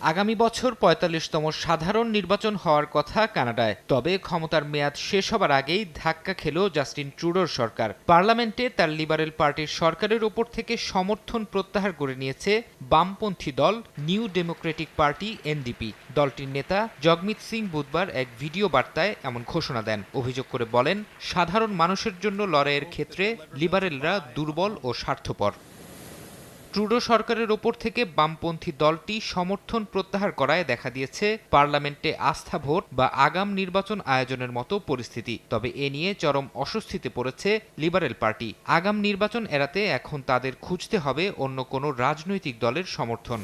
আগামী বছর পঁয়তাল্লিশতম সাধারণ নির্বাচন হওয়ার কথা কানাডায়। তবে ক্ষমতার মেয়াদ শেষ হবার আগেই ধাক্কা খেল জাস্টিন ট্রুডোর সরকার। পার্লামেন্টে তার লিবারেল পার্টির সরকারের ওপর থেকে সমর্থন প্রত্যাহার করে নিয়েছে বামপন্থী দল, নিউ ডেমোক্রেটিক পার্টি, এনডিপি। দলটির নেতা জগমিত সিং বুধবার এক ভিডিও বার্তায় এমন ঘোষণা দেন। অভিযোগ করে বলেন, সাধারণ মানুষের জন্য লড়াইয়ের ক্ষেত্রে লিবারেলরা দুর্বল ও স্বার্থপর। ট্রুডো সরকারের ওপর থেকে বামপন্থী দলটি সমর্থন প্রত্যাহার করায় দেখা দিয়েছে পার্লামেন্টে আস্থা ভোট বা আগাম নির্বাচন আয়োজনের মতো পরিস্থিতি। তবে এ নিয়ে চরম অস্বস্তিতে পড়েছে লিবারেল পার্টি। আগাম নির্বাচন এড়াতে এখন তাদের খুঁজতে হবে অন্য কোনো রাজনৈতিক দলের সমর্থন।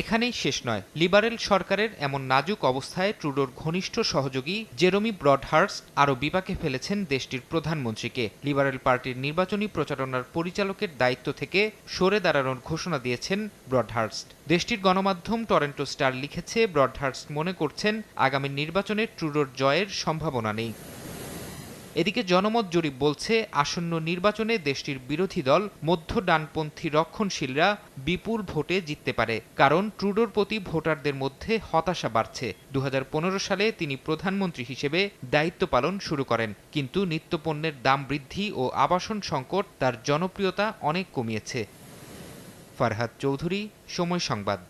এখানেই শেষ নয়। লিবারেল সরকারের এমন নাজুক অবস্থায় ট্রুডোর ঘনিষ্ঠ সহযোগী জেরোমি ব্রডহার্স আরও বিপাকে ফেলেছেন দেশটির প্রধানমন্ত্রীকে। লিবারেল পার্টির নির্বাচনী প্রচারণার পরিচালকের দায়িত্ব থেকে সরে দাঁড়ানোর ঘোষণা দিয়েছেন ব্রডহার্স্ট। দেশটির গণমাধ্যম টরেন্টো স্টার লিখেছে, ব্রডহার্স্ট মনে করছেন, আগামী নির্বাচনে ট্রুডোর জয়ের সম্ভাবনা নেই। এদিকে জনমত জরিপ বলছে, আসন্ন নির্বাচনে দেশটির বিরোধী দল মধ্য ডানপন্থী রক্ষণশীলরা বিপুল ভোটে জিততে পারে, কারণ ট্রুডোর প্রতি ভোটারদের মধ্যে হতাশা বাড়ছে। দু হাজার পনেরো সালে তিনি প্রধানমন্ত্রী হিসেবে দায়িত্ব পালন শুরু করেন, কিন্তু নিত্যপণ্যের দাম বৃদ্ধি ও আবাসন সংকট তার জনপ্রিয়তা অনেক কমিয়েছে। ফারহাদ চৌধুরী, সময় সংবাদ।